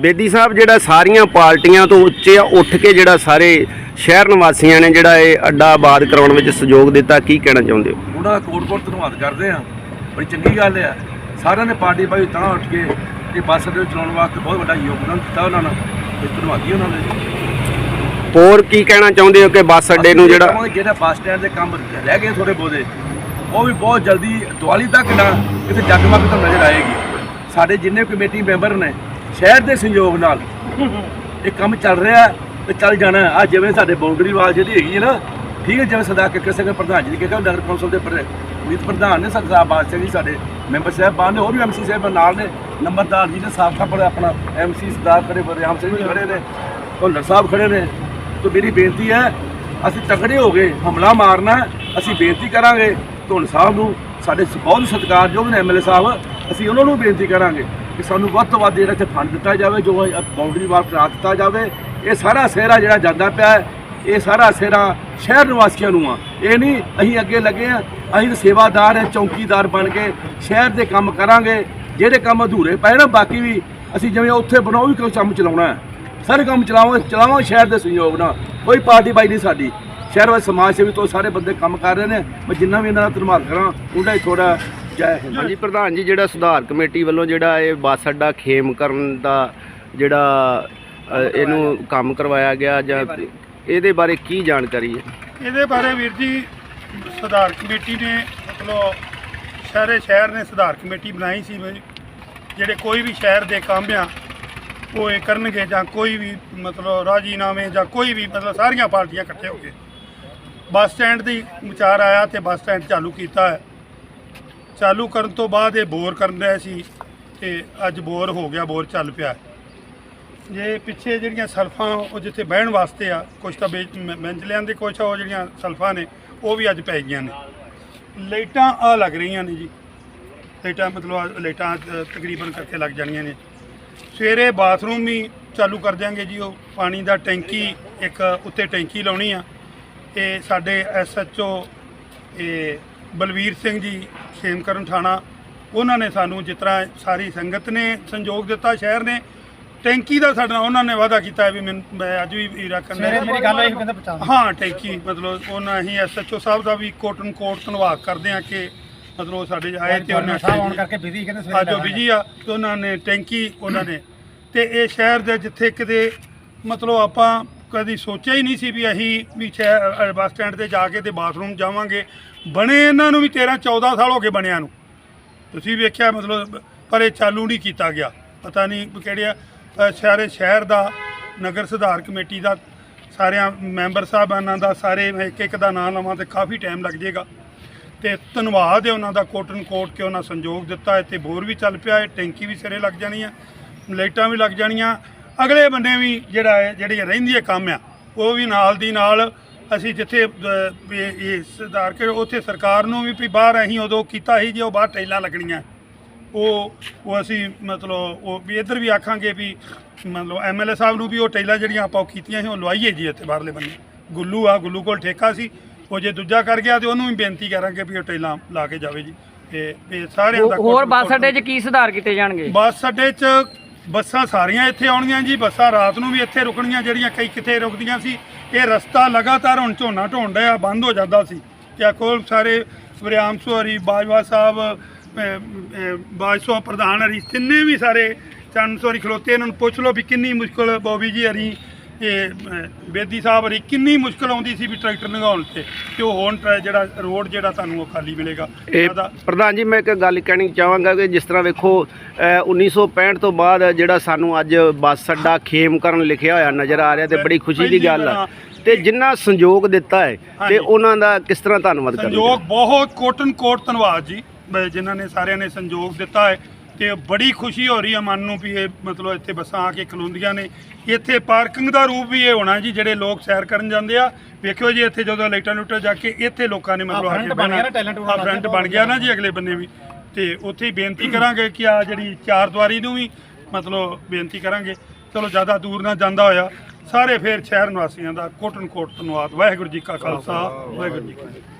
ਬੇਦੀ ਸਾਹਿਬ ਜਿਹੜਾ ਸਾਰੀਆਂ ਪਾਰਟੀਆਂ ਤੋਂ ਉੱਚੇ ਆ, ਉੱਠ ਕੇ ਜਿਹੜਾ ਸਾਰੇ ਸ਼ਹਿਰ ਨਿਵਾਸੀਆਂ ਨੇ ਜਿਹੜਾ ਇਹ ਅੱਡਾ ਆਬਾਦ ਕਰਾਉਣ ਵਿੱਚ ਸਹਿਯੋਗ ਦਿੱਤਾ ਕੀ ਕਹਿਣਾ ਚਾਹੁੰਦੇ ਹੋ? ਉਹਨਾਂ ਦਾ ਕੋਟ ਕੋਟ ਧੰਨਵਾਦ ਕਰਦੇ ਆ ਬੜੀ ਚੰਗੀ ਗੱਲ ਆ। ਸਾਰਿਆਂ ਨੇ ਪਾਰਟੀ ਬਾਈ ਤਾਂ ਉੱਠ ਕੇ ਇਹ ਬੱਸ ਅੱਡੇ ਚਲਾਉਣ ਵਾਸਤੇ ਬਹੁਤ ਵੱਡਾ ਯੋਗਦਾਨ ਦਿੱਤਾ ਉਹਨਾਂ ਨੇ। ਧੰਨਵਾਦੀ ਉਹਨਾਂ ਦੇ। ਹੋਰ ਕੀ ਕਹਿਣਾ ਚਾਹੁੰਦੇ ਹੋ ਕਿ ਬੱਸ ਅੱਡੇ ਨੂੰ ਜਿਹੜਾ ਜਿਹੜਾ ਬੱਸ ਸਟੈਂਡ ਦੇ ਕੰਮ ਰਹਿ ਗਏ ਥੋੜੇ ਬੋਦੇ ਉਹ ਵੀ ਬਹੁਤ ਜਲਦੀ ਦੀਵਾਲੀ ਤੱਕ ਨਾ ਇੱਥੇ ਜਗਮਗ ਤਾਂ ਨਜ਼ਰ ਆਏਗੀ। ਸਾਡੇ ਜਿੰਨੇ ਕਮੇਟੀ ਮੈਂਬਰ ਨੇ ਸ਼ਹਿਰ ਦੇ ਸੰਯੋਗ ਨਾਲ ਇਹ ਕੰਮ ਚੱਲ ਰਿਹਾ ਤੇ ਚੱਲ ਜਾਣਾ ਆ ਜਿਵੇਂ ਸਾਡੇ ਬਾਉਂਡਰੀ ਵਾਲ ਜਿਹੜੀ ਹੈਗੀ ਹੈ ਨਾ ਠੀਕ ਹੈ ਜਿਵੇਂ ਸਰਦਾਰ ਕਿਰਕਰ ਸਿੰਘ ਪ੍ਰਧਾਨ ਜੀ ਨੇ ਕਿਹਾ ਨਗਰ ਕੌਂਸਲ ਦੇ ਮੀਤ ਪ੍ਰਧਾਨ ਨੇ ਸਰਦਾਰ ਬਾਦ ਸਿੰਘ ਜੀ ਸਾਡੇ ਮੈਂਬਰ ਸਾਹਿਬਾਨ ਨੇ ਹੋਰ ਵੀ ਐਮਸੀ ਸਾਹਿਬ ਨਾਲ ਨੇ ਨੰਬਰਦਾਰ ਜੀ ਨੇ ਸਾਬਕਾ ਪਰ ਆਪਣਾ ਐਮਸੀ ਸਰਦਾਰ ਕਰੇ ਬਰਿਆਮ ਸਿੰਘ ਜੀ ਖੜੇ ਨੇ ਭੁੱਲਰ ਸਾਹਿਬ ਖੜੇ ਨੇ ਤੋ ਮੇਰੀ ਬੇਨਤੀ ਹੈ ਅਸੀਂ ਤਕੜੇ ਹੋ ਗਏ ਹਮਲਾ ਮਾਰਨਾ। ਅਸੀਂ ਬੇਨਤੀ ਕਰਾਂਗੇ ਧੁੰਨ ਸਾਹਿਬ ਨੂੰ ਸਾਡੇ ਬਹੁਤ ਸਤਿਕਾਰਯੋਗ ਨੇ ਐਮਐਲਏ ਸਾਹਿਬ ਅਸੀਂ ਉਹਨਾਂ ਨੂੰ ਬੇਨਤੀ ਕਰਾਂਗੇ ਕਿ ਸਾਨੂੰ ਵੱਧ ਤੋਂ ਵੱਧ ਜਿਹੜਾ ਇੱਥੇ ਫੰਡ ਦਿੱਤਾ ਜਾਵੇ, ਜੋ ਬਾਉਂਡਰੀ ਵਾਲ ਕਰਾ ਦਿੱਤਾ ਜਾਵੇ। ਇਹ ਸਾਰਾ ਸਿਹਰਾ ਜਿਹੜਾ ਜਾਂਦਾ ਪਿਆ ਹੈ, ਇਹ ਸਾਰਾ ਸਿਹਰਾ ਸ਼ਹਿਰ ਨਿਵਾਸੀਆਂ ਨੂੰ ਆ। ਇਹ ਨਹੀਂ, ਅਸੀਂ ਅੱਗੇ ਲੱਗੇ ਆ, ਅਸੀਂ ਤਾਂ ਸੇਵਾਦਾਰ ਹੈ ਚੌਕੀਦਾਰ ਬਣ ਕੇ ਸ਼ਹਿਰ ਦੇ ਕੰਮ ਕਰਾਂਗੇ। ਜਿਹੜੇ ਕੰਮ ਅਧੂਰੇ ਪਏ ਨਾ, ਬਾਕੀ ਵੀ ਅਸੀਂ ਜਿਵੇਂ ਉੱਥੇ ਬਣਾਉ ਵੀ ਕੰਮ ਚਲਾਉਣਾ ਹੈ। ਸਾਰੇ ਕੰਮ ਚਲਾਵਾਂ ਚਲਾਵਾਂਗੇ ਸ਼ਹਿਰ ਦੇ ਸਹਿਯੋਗ ਨਾਲ। ਕੋਈ ਪਾਰਟੀ ਬਾਈ ਨਹੀਂ ਸਾਡੀ। ਸ਼ਹਿਰ ਵਿੱਚ ਸਮਾਜ ਸੇਵੀ ਤੋਂ ਸਾਰੇ ਬੰਦੇ ਕੰਮ ਕਰ ਰਹੇ ਨੇ। ਮੈਂ ਜਿੰਨਾ ਵੀ ਇਹਨਾਂ ਦਾ ਧੰਨਵਾਦ ਕਰਾਂ, ਉਹਦਾ ਹੀ ਥੋੜਾ ਜੈ ਹਿੰਦ ਹਾਂਜੀ ਪ੍ਰਧਾਨ ਜੀ ਜਿਹੜਾ ਸੁਧਾਰ ਕਮੇਟੀ ਵੱਲੋਂ ਜਿਹੜਾ ਇਹ ਬੱਸ ਅੱਡਾ ਖੇਮ ਕਰਨ ਦਾ ਜਿਹੜਾ ਅ, ਇਹਨੂੰ ਕੰਮ ਕਰਵਾਇਆ ਗਿਆ ਜਾਂ ਇਹਦੇ ਬਾਰੇ ਕੀ ਜਾਣਕਾਰੀ ਹੈ? ਇਹਦੇ ਬਾਰੇ ਵੀਰ ਜੀ ਸੁਧਾਰ ਕਮੇਟੀ ਨੇ ਮਤਲਬ ਸਾਰੇ ਸ਼ਹਿਰ ਨੇ ਸੁਧਾਰ ਕਮੇਟੀ ਬਣਾਈ ਸੀ ਵੀ ਜਿਹੜੇ ਕੋਈ ਵੀ ਸ਼ਹਿਰ ਦੇ ਕੰਮ ਆ ਉਹ ਇਹ ਕਰਨਗੇ ਜਾਂ ਕੋਈ ਵੀ ਮਤਲਬ ਰਾਜੀਨਾਮੇ ਜਾਂ ਕੋਈ ਵੀ ਮਤਲਬ ਸਾਰੀਆਂ ਪਾਰਟੀਆਂ ਇਕੱਠੇ ਹੋ ਕੇ। ਬੱਸ ਸਟੈਂਡ ਦੀ ਵਿਚਾਰ ਆਇਆ ਤੇ ਬੱਸ ਸਟੈਂਡ ਚਾਲੂ ਕੀਤਾ ਹੈ। ਚਾਲੂ ਕਰਨ ਤੋਂ ਬਾਅਦ ਇਹ ਬੋਰ ਕਰਨ ਰਿਹਾ ਸੀ ਤੇ ਅੱਜ ਬੋਰ ਹੋ ਗਿਆ, ਬੋਰ ਚੱਲ ਪਿਆ। ਜੇ ਪਿੱਛੇ ਜਿਹੜੀਆਂ ਸਲਫਾਂ ਉਹ ਜਿੱਥੇ ਬਹਿਣ ਵਾਸਤੇ ਆ ਕੁਝ ਤਾਂ ਬੈਂਚ ਲਿਆਂਦੇ ਕੁਝ ਉਹ ਜਿਹੜੀਆਂ ਸਲਫਾਂ ਨੇ, ਉਹ ਵੀ ਅੱਜ ਪੈ ਗਈਆਂ ਨੇ। ਲਾਈਟਾਂ ਆ ਲੱਗ ਰਹੀਆਂ ਨੇ ਜੀ। ਲਾਈਟਾਂ ਮਤਲਬ ਲਾਈਟਾਂ ਤਕਰੀਬਨ ਕਰਕੇ ਲੱਗ ਜਾਣੀਆਂ ਨੇ। ਸਵੇਰੇ ਬਾਥਰੂਮ ਵੀ ਚਾਲੂ ਕਰ ਦਿਆਂਗੇ ਜੀ ਉਹ। ਪਾਣੀ ਦਾ ਟੈਂਕੀ ਇੱਕ ਉੱਤੇ ਟੈਂਕੀ ਲਾਉਣੀ ਆ। ਇਹ ਸਾਡੇ ਐਸਐਚਓ ਇਹ ਬਲਵੀਰ ਸਿੰਘ ਜੀ ਖੇਮਕਰਨ ਥਾਣਾ ਉਹਨਾਂ ਨੇ ਸਾਨੂੰ ਜਿਸ ਤਰ੍ਹਾਂ ਸਾਰੀ ਸੰਗਤ ਨੇ ਸੰਯੋਗ ਦਿੱਤਾ ਸ਼ਹਿਰ ਨੇ ਟੈਂਕੀ ਦਾ ਸਾਡਾ ਉਹਨਾਂ ਨੇ ਵਾਅਦਾ ਕੀਤਾ ਵੀ ਮੈਂ ਅੱਜ ਵੀ ਵੀਰਾ ਕਰਨਾ। ਮੇਰੀ ਗੱਲ ਹੋਈ ਕਹਿੰਦਾ ਪਹੁੰਚਾ ਹਾਂ ਟੈਂਕੀ ਮਤਲਬ ਉਹਨਾਂ ਹੀ ਐਸਐਚਓ ਸਾਹਿਬ ਦਾ ਵੀ ਕੋਟਨ ਕੋਟ ਧੰਨਵਾਦ ਕਰਦੇ ਆ ਕਿ ਮਤਲਬ ਸਾਡੇ ਆਏ ਤੇ ਉਹਨਾਂ ਸਾਹਿਬ ਆਉਣ ਕਰਕੇ ਬਿਜ਼ੀ ਕਹਿੰਦੇ ਸਵੇਰੇ ਅੱਜ। ਬਿਜ਼ੀ ਆ ਤੇ ਉਹਨਾਂ ਨੇ ਟੈਂਕੀ ਉਹਨਾਂ ਨੇ। ਤੇ ਇਹ ਸ਼ਹਿਰ ਦੇ ਜਿੱਥੇ ਕਿਤੇ ਮਤਲਬ ਆਪਾਂ ਕਦੀ ਸੋਚਿਆ ਹੀ ਨਹੀਂ ਸੀ ਵੀ ਅਸੀਂ ਵੀ ਸ਼ਹਿ ਅ, ਬੱਸ ਸਟੈਂਡ ਤੇ ਜਾ ਕੇ ਤੇ ਬਾਥਰੂਮ ਜਾਵਾਂਗੇ। ਬਣੇ ਇਹਨਾਂ ਨੂੰ ਵੀ 13 14 ਸਾਲ ਹੋ ਗਏ ਬਣਿਆ ਨੂੰ। ਤੁਸੀਂ ਵੇਖਿਆ ਮਤਲਬ ਪਰ ਇਹ ਚਾਲੂ ਨਹੀਂ ਕੀਤਾ ਗਿਆ। ਪਤਾ ਨਹੀਂ ਵੀ ਕਿਹੜੇ ਅ, ਸਾਰੇ ਸ਼ਹਿਰ ਦਾ ਨਗਰ ਸੁਧਾਰ ਕਮੇਟੀ ਦਾ ਸਾਰਿਆਂ ਮੈਂਬਰ ਸਾਹਿਬਾਨਾਂ ਦਾ ਸਾਰੇ ਮੈਂ ਇੱਕ ਇੱਕ ਦਾ ਨਾਮ ਲਵਾਂ ਤੇ ਕਾਫੀ ਟਾਈਮ ਲੱਗ ਜਾਏਗਾ। ਤੇ ਧੰਨਵਾਦ ਹੈ ਉਹਨਾਂ ਦਾ ਕੋਟਨ ਕੋਟ ਕਿ ਉਹਨਾਂ ਸੰਯੋਗ ਦਿੱਤਾ ਹੈ ਤੇ ਬੋਰ ਵੀ ਚੱਲ ਪਿਆ ਹੈ ਟੈਂਕੀ ਵੀ ਸਿਰੇ ਲੱਗ ਜਾਣੀ ਹੈ ਲਾਈਟਾਂ ਵੀ ਲੱਗ ਜਾਣੀਆਂ ਅਗਲੇ ਬੰਨੇ ਵੀ ਜਿਹੜਾ ਹੈ ਜਿਹੜੀ ਰਹਿੰਦੀ ਹੈ ਕੰਮ ਆ ਉਹ ਵੀ ਨਾਲ ਦੀ ਨਾਲ ਅਸੀਂ ਜਿੱਥੇ ਇਹ ਸੁਧਾਰ ਕੇ ਉੱਥੇ ਸਰਕਾਰ ਨੂੰ ਵੀ ਵੀ ਬਾਹਰ ਅਸੀਂ ਉਦੋਂ ਕੀਤਾ ਸੀ ਜੇ ਉਹ ਬਾਹਰ ਟੈਲਾਂ ਲੱਗਣੀਆਂ। ਉਹ ਉਹ ਅਸੀਂ ਮਤਲਬ ਉਹ ਵੀ ਇੱਧਰ ਵੀ ਆਖਾਂਗੇ ਵੀ ਮਤਲਬ ਐਮਐਲਏ ਸਾਹਿਬ ਨੂੰ ਵੀ ਉਹ ਟੈਲਾਂ ਜਿਹੜੀਆਂ ਆਪਾਂ ਉਹ ਕੀਤੀਆਂ ਸੀ ਉਹ ਲਵਾਈਏ ਜੀ ਇੱਥੇ ਬਾਹਰਲੇ ਬੰਨੇ ਗੁੱਲੂ ਆ ਗੁੱਲੂ ਕੋਲ ਠੇਕਾ ਸੀ। ਉਹ ਜੇ ਦੂਜਾ ਕਰ ਗਿਆ ਤੇ ਉਹਨੂੰ ਵੀ ਬੇਨਤੀ ਕਰਾਂਗੇ ਵੀ ਉਹ ਟੈਲਾਂ ਲਾ ਕੇ ਜਾਵੇ ਜੀ। ਤੇ ਇਹ ਸਾਰਿਆਂ ਦਾ ਹੋਰ ਬੱਸ ਅੱਡੇ 'ਚ ਕੀ ਸੁਧਾਰ ਕੀਤੇ ਜਾਣਗੇ? ਬੱਸ ਅੱਡੇ 'ਚ ਬੱਸਾਂ ਸਾਰੀਆਂ ਇੱਥੇ ਆਉਣਗੀਆਂ ਜੀ ਬੱਸਾਂ ਰਾਤ ਨੂੰ ਵੀ ਇੱਥੇ ਰੁਕਣੀਆਂ ਜਿਹੜੀਆਂ ਕਈ ਕਿਤੇ ਰੁਕਦੀਆਂ ਸੀ। ਇਹ ਰਸਤਾ ਲਗਾਤਾਰ ਹੁਣ ਝੋਨਾ ਢੋਣ ਡਿਆ ਬੰਦ ਹੋ ਜਾਂਦਾ ਸੀ। ਤੇ ਕੋਲ ਸਾਰੇ ਵਰਿਆਮ ਸੋਹਰੀ ਬਾਜਵਾ ਸਾਹਿਬ ਅਹ, ਅਹ, ਪ੍ਰਧਾਨ ਹਰੀ ਤਿੰਨੇ ਵੀ ਸਾਰੇ ਚੰਨ ਸੋਰੀ ਖਲੋਤੇ ਇਹਨਾਂ ਨੂੰ ਪੁੱਛ ਲਓ ਵੀ ਕਿੰਨੀ ਮੁਸ਼ਕਲ ਬੋਬੀ ਜੀ ਹਰੀ ਅਹ, ਬੇਦੀ ਸਾਹਿਬ ਹਰੀ ਕਿੰਨੀ ਮੁਸ਼ਕਲ ਆਉਂਦੀ ਸੀ ਵੀ ਟਰੈਕਟਰ ਲੰਘਾਉਣ ਤੇ ਤੇ ਉਹ ਹੁਣ ਜਿਹੜਾ ਰੋਡ ਜਿਹੜਾ ਤੁਹਾਨੂੰ ਉਹ ਖਾਲੀ ਮਿਲੇਗਾ। ਪ੍ਰਧਾਨ ਜੀ ਮੈਂ ਇੱਕ ਗੱਲ ਕਹਿਣੀ ਚਾਹਾਂਗਾ ਕਿ ਜਿਸ ਤਰ੍ਹਾਂ ਵੇਖੋ ਅ, 1965 ਤੋਂ ਬਾਅਦ ਜਿਹੜਾ ਸਾਨੂੰ ਅੱਜ ਬੱਸ ਅੱਡਾ ਖੇਮ ਕਰਨ ਲਿਖਿਆ ਹੋਇਆ ਨਜ਼ਰ ਆ ਰਿਹਾ ਤੇ ਬੜੀ ਖੁਸ਼ੀ ਦੀ ਗੱਲ ਹੈ ਤੇ ਜਿੰਨਾ ਸੰਯੋਗ ਦਿੱਤਾ ਹੈ। ਤੇ ਉਹਨਾਂ ਦਾ ਕਿਸ ਤਰ੍ਹਾਂ ਧੰਨਵਾਦ ਕਰਦੇ ਸੰਯੋਗ ਬਹੁਤ ਕੋਟਨ ਕੋਟ ਧੰਨਵਾਦ ਜੀ ਜਿਨ੍ਹਾਂ ਨੇ ਸਾਰਿਆਂ ਨੇ ਸੰਯੋਗ ਦਿੱਤਾ ਹੈ। ਤੇ ਬੜੀ ਖੁਸ਼ੀ ਹੋ ਰਹੀ ਹੈ ਮਨ ਨੂੰ ਵੀ ਇਹ ਮਤਲਬ ਇੱਥੇ ਬੱਸਾਂ ਆ ਕੇ ਖਲੋਂਦੀਆਂ ਨੇ। ਇੱਥੇ ਪਾਰਕਿੰਗ ਦਾ ਰੂਪ ਵੀ ਇਹ ਹੋਣਾ ਜੀ ਜਿਹੜੇ ਲੋਕ ਸੈਰ ਕਰਨ ਜਾਂਦੇ ਆ। ਵੇਖਿਓ ਜੀ ਇੱਥੇ ਜਦੋਂ ਲਾਈਟਾਂ ਲੁੱਟਾਂ ਜਾ ਕੇ ਇੱਥੇ ਲੋਕਾਂ ਨੇ ਮਤਲਬ ਬਣ ਆ ਬਣਾਉਣਾ ਫਰੰਟ ਬਣ ਗਿਆ ਨਾ ਜੀ ਅਗਲੇ ਬੰਨੇ ਵੀ। ਤੇ ਉੱਥੇ ਹੀ ਬੇਨਤੀ ਕਰਾਂਗੇ ਕਿ ਆ ਜਿਹੜੀ ਚਾਰ ਦੀਵਾਰੀ ਨੂੰ ਵੀ ਮਤਲਬ ਬੇਨਤੀ ਕਰਾਂਗੇ। ਚਲੋ ਜ਼ਿਆਦਾ ਦੂਰ ਨਾ ਜਾਂਦਾ ਹੋਇਆ। ਸਾਰੇ ਫੇਰ ਸ਼ਹਿਰ ਨਿਵਾਸੀਆਂ ਦਾ ਕੋਟਨ ਕੋਟ ਧੰਨਵਾਦ। ਵਾਹਿਗੁਰੂ ਜੀ ਕਾ ਖਾਲਸਾ ਵਾਹਿਗੁਰੂ ਜੀ ਕੀ ਫਤਿਹ।